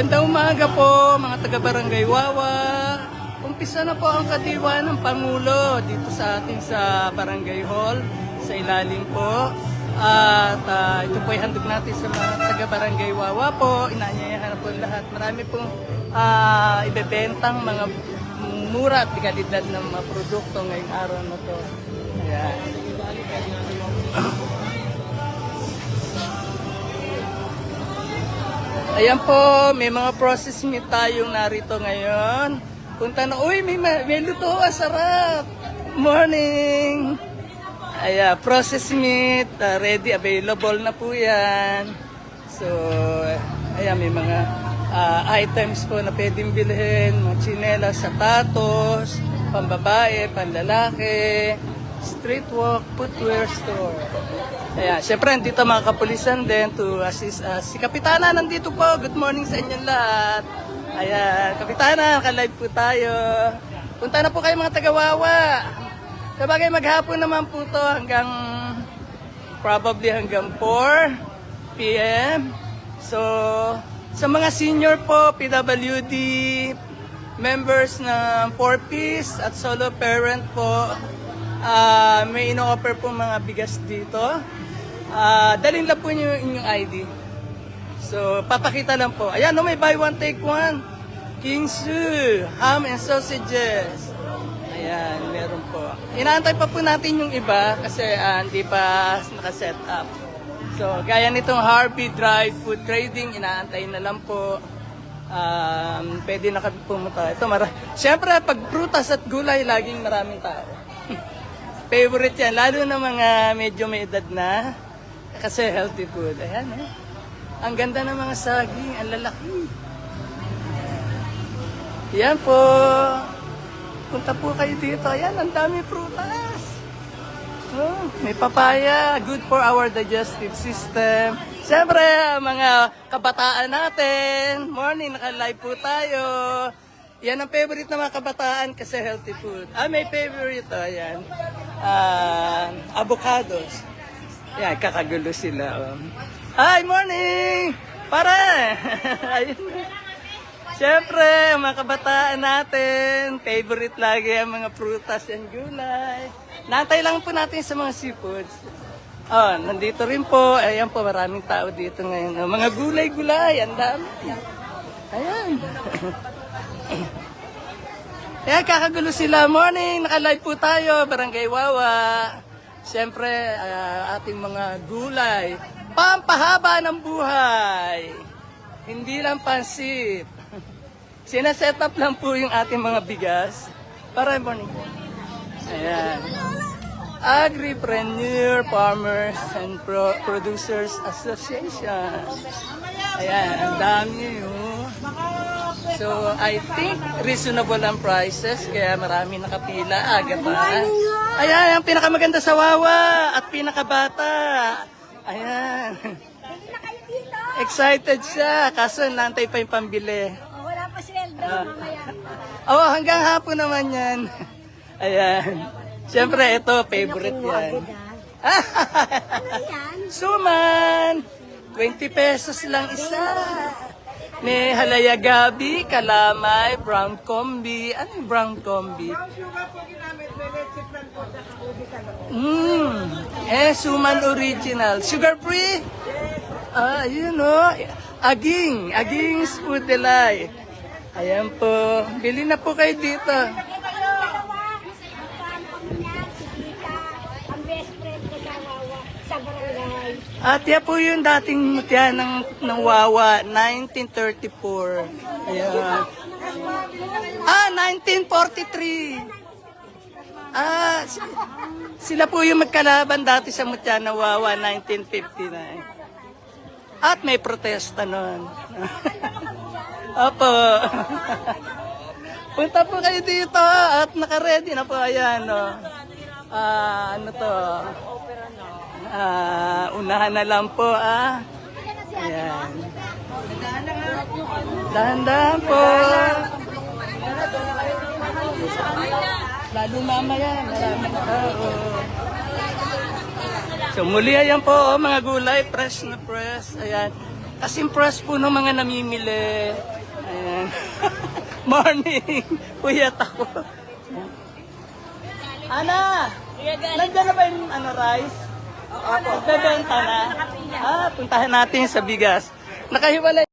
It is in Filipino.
Magandang umaga po mga taga-barangay Wawa. Umpisa na po ang kadiwa ng Pangulo dito sa ating sa Barangay Hall sa ilalim po. At ah, ito po ay handog natin sa mga taga-barangay Wawa po. Inaanyayahan na po lahat. Marami pong ah, ibebentang mga mura at kalidad ng mga produkto ngayong araw na to. Ayan po, may mga process meat tayong narito ngayon. Punta na, uy, may, ma- may luto, ah, sarap. Morning. Ayan, process meat, ah, ready, available na po yan. So, ayan, may mga ah, items po na pwedeng bilhin, mga chinelas, sapatos, pambabae, panlalaki, street walk, footwear store. Ayan, syempre nandito mga kapulisan din to assist us. Si Kapitana nandito po. Good morning sa inyong lahat. Ayan, Kapitana, ka-live po tayo. Punta na po kayo mga tagawawa. Sabagay maghapon naman po to hanggang probably hanggang 4 p.m. So, sa mga senior po, PWD, members ng 4Ps at solo parent po, ah may ino-offer po mga bigas dito. Ah, dalhin lang po niyo yung inyong ID. So, papakita lang po. Ayan, no, may buy one, take one. King Su, ham and sausages. Ayan, meron po. Inaantay pa po natin yung iba kasi ah, hindi pa nakaset up. So, gaya nitong Harvey Drive Food Trading, inaantay na lang po. Um, pwede na kami pumunta. Ito, mara Siyempre, pag prutas at gulay, laging maraming tao. Favorite yan, lalo na mga medyo may edad na. Kasi healthy food. Ayan eh. Ang ganda ng mga saging, ang lalaki. Yan po. Punta po kayo dito. Ayan, ang dami prutas. Oh, may papaya, good for our digestive system. Siyempre, mga kabataan natin, morning, naka-live po tayo. Yan ang favorite ng mga kabataan kasi healthy food. Ah, may favorite, oh, yan. Ah, avocados. Yan, kakagulo sila. Oh. Hi, morning! Pare! Ayun. Siyempre, mga kabataan natin, favorite lagi ang mga prutas and gulay. Natay lang po natin sa mga seafoods. Oh, nandito rin po. Ayan po, maraming tao dito ngayon. Oh, mga gulay-gulay, ang dami. Ayan. Ayan, kakagulo sila. Morning, naka-live po tayo, Barangay Wawa. Siyempre, ah, ating mga gulay. Pampahaba ng buhay. Hindi lang pansit. Sinaset up lang po yung ating mga bigas. Para morning. Ayan. Agripreneur Farmers and Pro- Producers Association. Ayan, ang dami yun. So, I think reasonable ang prices, kaya marami nakapila. Aga pa. Ayan, ang pinakamaganda sa Wawa at pinakabata. Ayan. Excited siya, kaso nantay pa yung pambili. Oh, wala pa sweldo, mamaya. Oh, hanggang hapon naman yan. Ayan. Siyempre, ito, favorite yan. Ano yan? Suman! 20 pesos lang isa. May halaya gabi, kalamay, brown combi. Ano yung brown combi? Mm. Eh, suman original. Sugar free? Ah, yun o. Aging. Aging's Food Delight. Ayan po. Bili na po kayo dito. Ang best friend ko sa Wawa, sa barangay. At yan po yung dating mutya ng, ng Wawa, 1934. Ayan. Ah, 1943. Ah, si- sila po yung magkalaban dati sa mutya ng Wawa, 1959. At may protesta nun. Opo. Punta po kayo dito at naka-ready na po. Ayan, no. Ah, ano to? Ah, unahan na lang po, ah. Ayan. Dahan-dahan po. Lalo mamaya, marami na tao. So, muli ayan po oh, mga gulay, fresh na fresh. Ayan. Kasing fresh po ng mga namimili. Ayan. Morning. Puyat ako. Ana! Nandiyan na ba yung ano, rice? Opo. Nagbebenta na? Ah, puntahan natin sa bigas. Nakahiwalay.